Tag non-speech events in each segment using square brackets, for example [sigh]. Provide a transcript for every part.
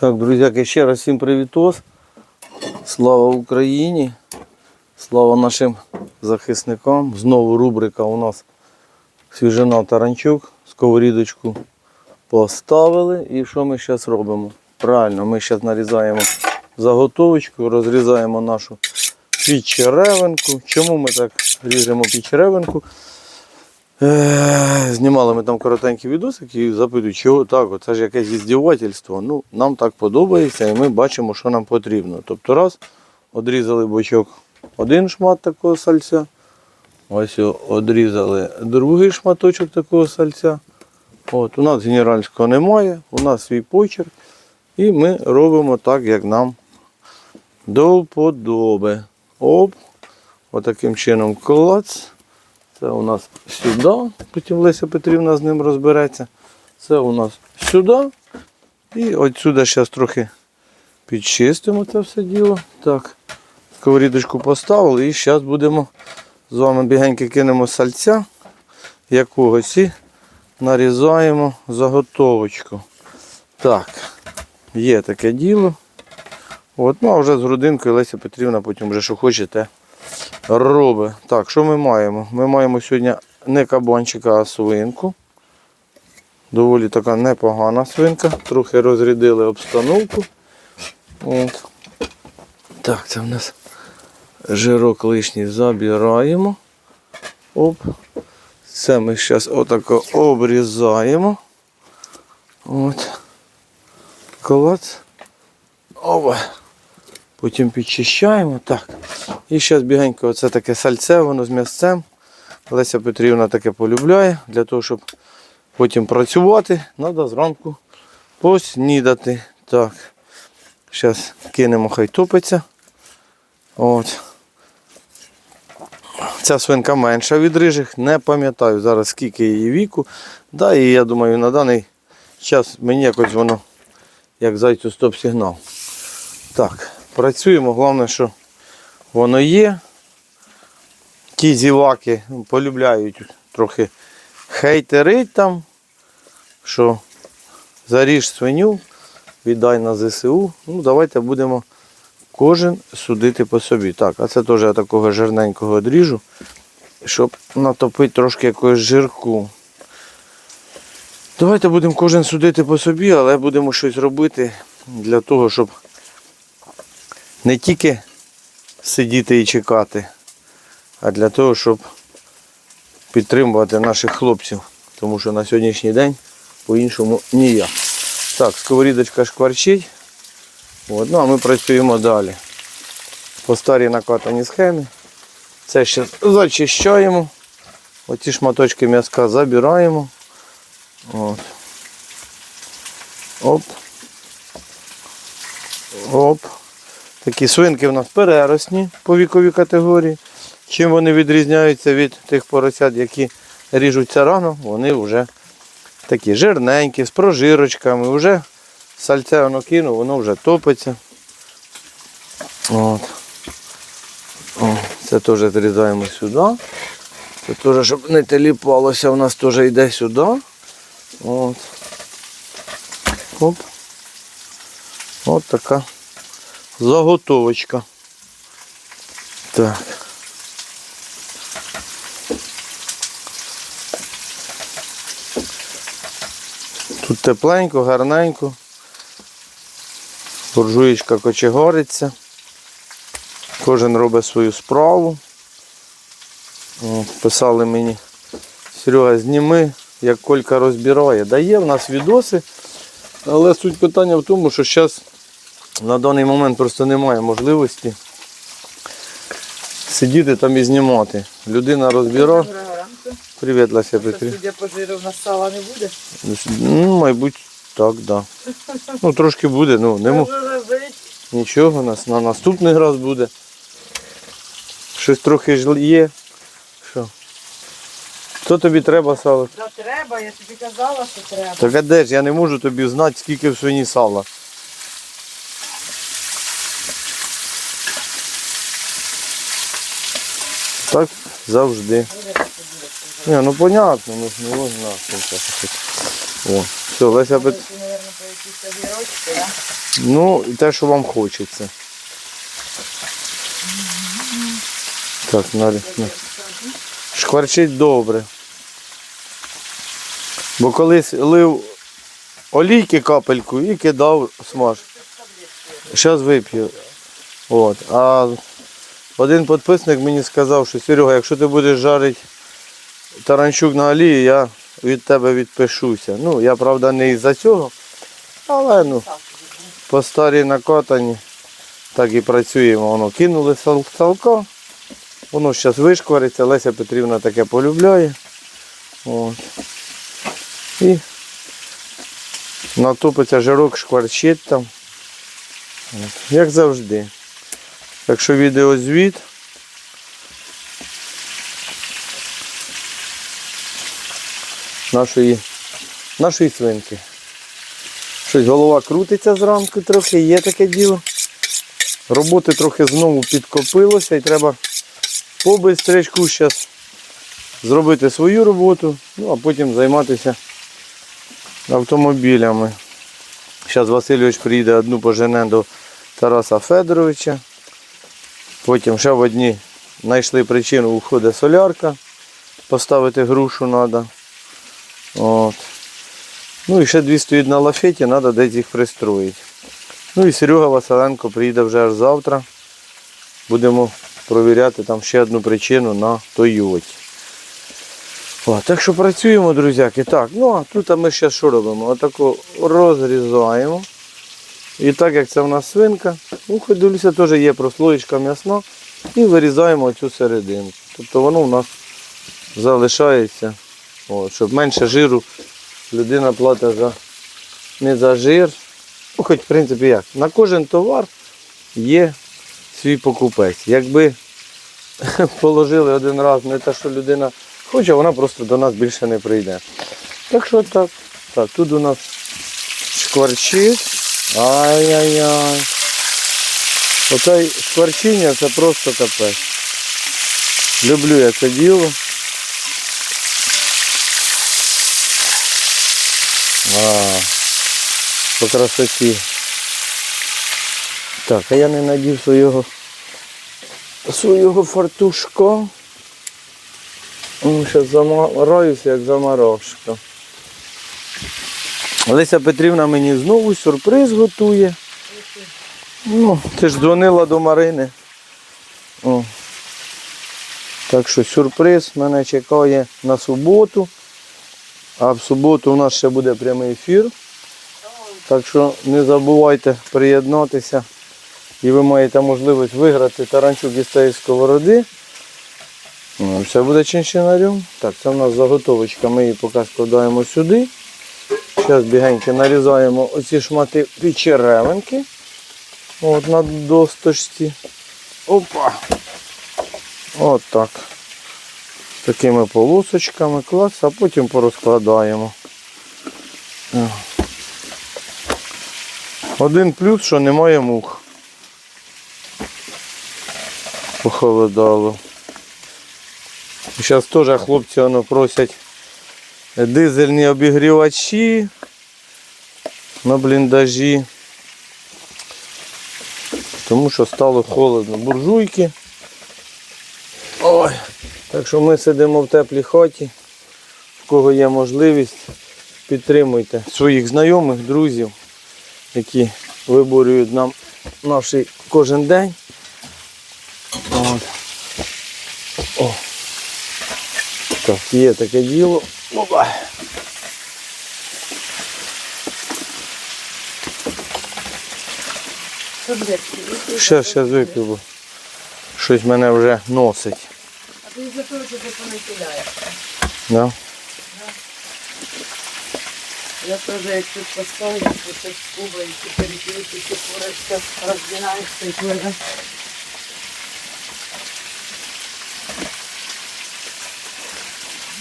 Так, друзяки, ще раз всім привітос. Слава Україні! Слава нашим захисникам. Знову рубрика у нас свіжина таранчук. Сковорідочку поставили. І що ми зараз робимо? Правильно, ми зараз нарізаємо заготовочку, розрізаємо нашу підчеревинку. Чому ми так ріжемо підчеревинку? Е, Знімали ми там коротенький відосик і запитують, чого так, це ж якесь іздівательство. Ну, нам так подобається і ми бачимо, що нам потрібно. Тобто раз, одрізали бочок один шмат такого сальця. Ось одрізали другий шматочок такого сальця. От, у нас генеральського немає, у нас свій почерк. І ми робимо так, як нам до вподоби. Оп, отаким чином клац. Це у нас сюди, потім Леся Петрівна з ним розбереться. Це у нас сюди. І отсюди зараз трохи підчистимо це все діло. Так, сковорідочку поставили і зараз будемо з вами бігенько кинемо сальця якогось і нарізаємо заготовочку. Так, є таке діло. От, ну а вже з грудинкою Леся Петрівна потім вже що хочете робить. Так, що ми маємо? Ми маємо сьогодні не кабанчика, а свинку. Доволі така непогана свинка. Трохи розрядили обстановку. От. Так, це в нас жирок лишній забираємо. Оп. Це ми зараз отако обрізаємо. От. Клац. Опа. Потім підчищаємо. Так. І зараз бігенько оце таке сальце, воно з м'ясцем. Леся Петрівна таке полюбляє. Для того, щоб потім працювати, треба зранку поснідати. Так. Зараз кинемо, хай топиться. От. Ця свинка менша від рижих, не пам'ятаю зараз скільки її віку. Да, і я думаю, на даний час мені якось воно як зайцю стоп-сигнал. Так, працюємо. Головне, що воно є. Ті зіваки полюбляють трохи хейтерить там, що заріж свиню, віддай на ЗСУ. Ну, давайте будемо кожен судити по собі. Так, а це теж я такого жирненького одріжу, щоб натопити трошки якогось жирку. Давайте будемо кожен судити по собі, але будемо щось робити для того, щоб не тільки сидіти і чекати, а для того, щоб підтримувати наших хлопців. Тому що на сьогоднішній день по-іншому ніяк. Так, сковорідочка шкварчить. Ну а ми працюємо далі. По старій накатаній схемі. Це ще зачищаємо. Оці шматочки м'язка забираємо. От. Оп. Оп. Такі свинки в нас переросні по віковій категорії. Чим вони відрізняються від тих поросят, які ріжуться рано, вони вже такі жирненькі, з прожирочками. Вже сальце воно кинув, воно вже топиться. От. О, це теж зрізаємо сюди. Це теж, щоб не теліпалося, у нас теж йде сюди. От. Оп. От така заготовочка. Так. Тут тепленько, гарненько. Буржуєчка кочегориться. Кожен робить свою справу. Писали мені, Серега, зніми, як Колька розбирає. Дає в нас відоси, але суть питання в тому, що зараз на даний момент просто немає можливості сидіти там і знімати. Людина ранку. Привіт, Леся Що, Петрі. Судя по жиру, в нас сала не буде. Ну, мабуть, так, да. Ну, трошки буде, ну не Можу нічого, у нас на наступний раз буде. Щось трохи ж є. Що? Що тобі треба сало? Да треба, я тобі казала, що треба. Так а де ж я не можу тобі знати, скільки в свині сала. Так завжди. Ні, ну понятно, ну ж не можна. О, все, Леся Пет... Ну, і те, що вам хочеться. Так, на. Шкварчить добре. Бо колись лив олійки капельку і кидав смаж. Зараз вип'ю. От. А один підписник мені сказав, що Серега, якщо ти будеш жарити таранчук на олії, я від тебе відпишуся. Ну, я правда не із-за цього, але ну, по старій накатані так і працюємо. Воно кинули сал- салка, воно зараз вишквариться, Леся Петрівна таке полюбляє. От. І натопиться жирок, шкварчить там. От. Як завжди. Якщо відеозвіт. Нашої, нашої свинки. Щось голова крутиться зранку трохи, є таке діло. Роботи трохи знову підкопилося і треба по бистричку зараз зробити свою роботу, ну а потім займатися автомобілями. Зараз Васильович приїде одну пожене до Тараса Федоровича. Потім ще в одні знайшли причину уходу солярка. Поставити грушу треба. От. Ну і ще дві стоїть на лафеті, треба десь їх пристроїти. Ну і Серега Василенко приїде вже аж завтра. Будемо провіряти там ще одну причину на Тойоті. О, так що працюємо, друзяки. Так, ну а тут ми ще що робимо? Отако розрізаємо. І так як це в нас свинка, хоч дивлюся, теж є прослоєчка м'ясна. І вирізаємо оцю серединку. Тобто воно у нас залишається, О, щоб менше жиру людина платить за, не за жир. Ну, хоч в принципі як. На кожен товар є свій покупець. Якби [laughs] положили один раз не те, що людина хоче, вона просто до нас більше не прийде. Так що так. Так, тут у нас шкварчить. Ай-яй-яй. Оце шкварчіння це просто капець. Люблю я це діло. А, по красоті. Так, а я не надів свого свого фартушка. Зараз замараюся, як заморожка. Леся Петрівна мені знову сюрприз готує. Ну, ти ж дзвонила до Марини. О. Так що сюрприз мене чекає на суботу. А в суботу у нас ще буде прямий ефір. Так що не забувайте приєднатися. І ви маєте можливість виграти таранчук із цієї сковороди. Ну, Все буде чинчинарем. Так, це в нас заготовочка. Ми її поки складаємо сюди. Зараз бігенько нарізаємо оці шмати печеревинки. От на досточці. Опа. От так. Такими полосочками клас, а потім порозкладаємо. Один плюс, що немає мух. Похолодало. Зараз теж хлопці воно просять дизельні обігрівачі на бліндажі. Тому що стало холодно. Буржуйки. Ой. Так що ми сидимо в теплій хаті. В кого є можливість, підтримуйте своїх знайомих, друзів, які виборюють нам наш кожен день. От. О. Так, є таке діло. Опа. Таблетки. Ще, ще випив, бо щось мене вже носить. А ти за того, що ти понахиляєш. Да? Я теж як тут поставлю, то це з куба і ці перепілки, ці курочка розгинаєшся і твоя.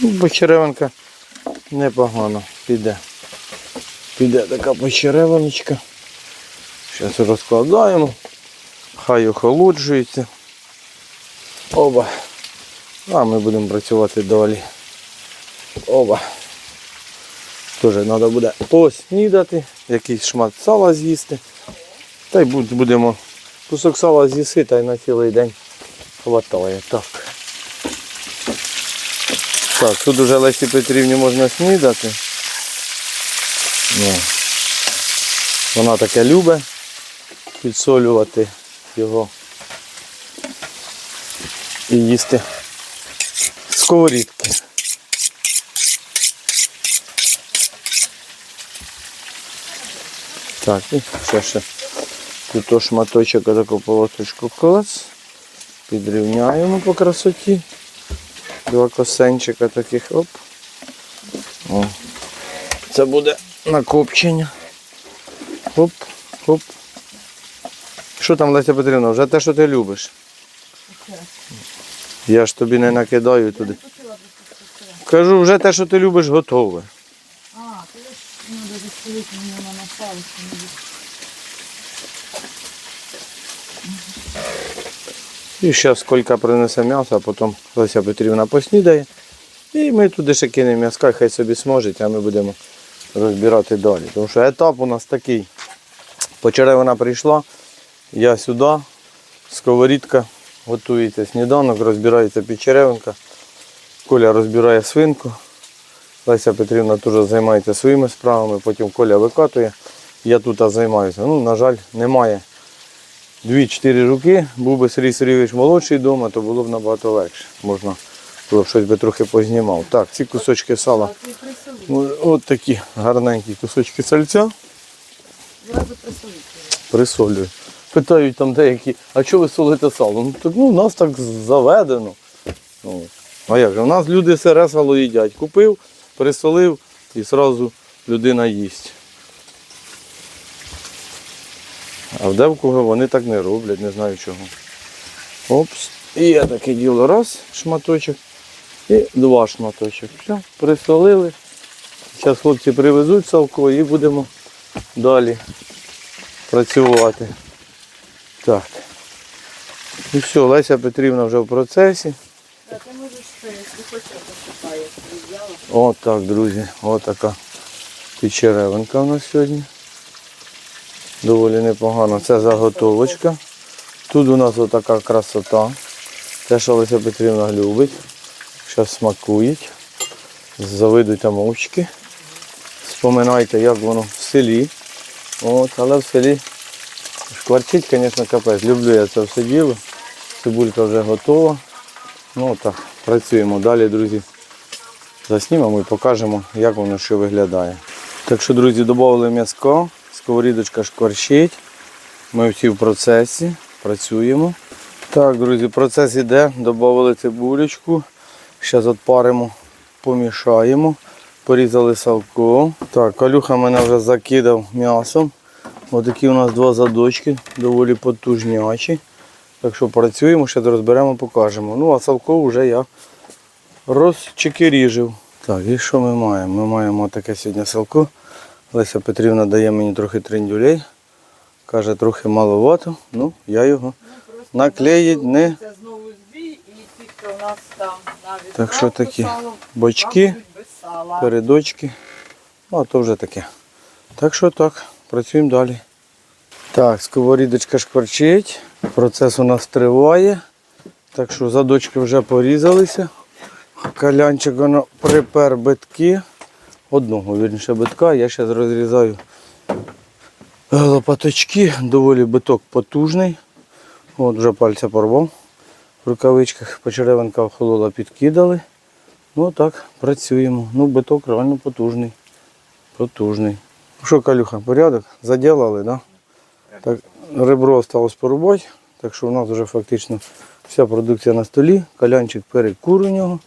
Ну, непогано піде. Піде така почеревиночка. Зараз розкладаємо. Хай охолоджується. Оба. А ми будемо працювати далі. Оба. Теж треба буде поснідати, якийсь шмат сала з'їсти. Та й будемо кусок сала з'їси, та й на цілий день хватає. Так. Так, тут уже Лесі Петрівні можна снідати. Ну, вона таке любить підсолювати його і їсти сковорідки. Так, і ще ще. Тут то шматочок таку полосочку клац. Підрівняємо по красоті. Два косенчика таких оп. О. Це буде накопчення. Оп, оп. Що там, Леся Петрівна, вже те, що ти любиш. Я ж тобі не накидаю туди. Кажу, вже те, що ти любиш, готове. А, я ж надо розповісти мені на напалці. І зараз колька принесе м'ясо, а потім Леся Петрівна поснідає. І ми туди ще кинемо м'яска, хай собі смажить, а ми будемо розбирати далі. Тому що етап у нас такий. Почеревина прийшла, я сюди, сковорідка, готується сніданок, розбирається підчеревинка. Коля розбирає свинку. Леся Петрівна теж займається своїми справами, потім Коля викатує. Я тут займаюся. Ну, на жаль, немає дві-чотири руки, був би Сергій Сергійович молодший вдома, то було б набагато легше. Можна було б щось би трохи познімав. Так, ці кусочки сала. От такі гарненькі кусочки сальця присолюю. Питають там деякі, а чого ви солите сало? Ну, так, ну, у нас так заведено. Ну, а як же? У нас люди сире сало їдять. Купив, присолив і одразу людина їсть. А в девкого вони так не роблять, не знаю чого. Опс. І є таке діло. Раз шматочок і два шматочок. Все, присолили. Зараз хлопці привезуть салко і будемо далі працювати. Так. І все, Леся Петрівна вже в процесі. Так, ти можеш якщо хочеш, посипаю. От так, друзі, от така печеревинка у нас сьогодні. Доволі непогано. Це заготовочка. Тут у нас отака красота. Те, що Леся Петрівна любить. Зараз смакують. Завидуйте мовчки. Споминайте, як воно в селі. От, але в селі шкварчить, звісно, капець. Люблю я це все діло. Цибулька вже готова. Ну так, працюємо далі, друзі заснімемо і покажемо, як воно що виглядає. Так що, друзі, додали м'яско, сковорідочка шкварчить. Ми всі в процесі, працюємо. Так, друзі, процес іде, додали цибулечку. Зараз отпаримо, помішаємо. Порізали салко. Так, калюха мене вже закидав м'ясом. Ось такі у нас два задочки, доволі потужнячі. Так що працюємо, ще розберемо, покажемо. Ну, а салко вже я розчекиріжив. Так, і що ми маємо? Ми маємо таке сьогодні селко. Леся Петрівна дає мені трохи триндюлей. Каже, трохи маловато. Ну, я його наклеїть не. Знову збій і ті, у нас там навіть Так що такі сало, бочки, передочки. Ну, а то вже таке. Так що так, працюємо далі. Так, сковорідочка шкварчить. Процес у нас триває. Так що задочки вже порізалися. Калянчик воно припер битки. Одного, вірніше, битка. Я зараз розрізаю лопаточки. Доволі биток потужний. От вже пальця порвав в рукавичках. Почеревинка охолола, підкидали. Ну так, працюємо. Ну, биток реально потужний. Потужний. Що, Калюха, порядок? Заділали, да? так? Ребро осталось порубати, так що у нас вже фактично вся продукція на столі. Калянчик перекур у нього.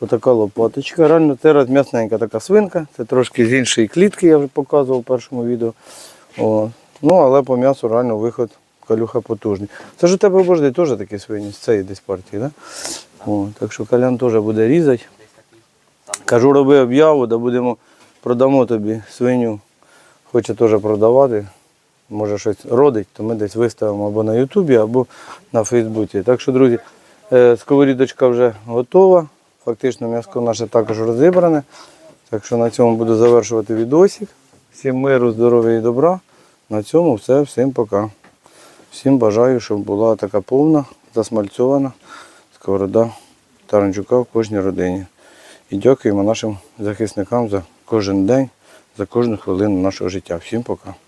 Отака лопаточка. Реально teraz м'ясненька така свинка. Це трошки з іншої клітки, я вже показував в першому відео. О. Ну, але по м'ясу реально виход калюха потужний. Це ж у тебе божди теж такі свині з цієї десь партії? Да? О, так що калян теж буде різати. Кажу, роби об'яву, да будемо продамо тобі свиню. Хоче теж продавати. Може щось родить, то ми десь виставимо або на Ютубі, або на Фейсбуці. Так що, друзі, е, сковорідочка вже готова. Фактично м'яско наше також розібране. Так що на цьому буду завершувати відосик. Всім миру, здоров'я і добра. На цьому все. Всім пока. Всім бажаю, щоб була така повна, засмальцьована сковорода Таранчука в кожній родині. І дякуємо нашим захисникам за кожен день, за кожну хвилину нашого життя. Всім пока.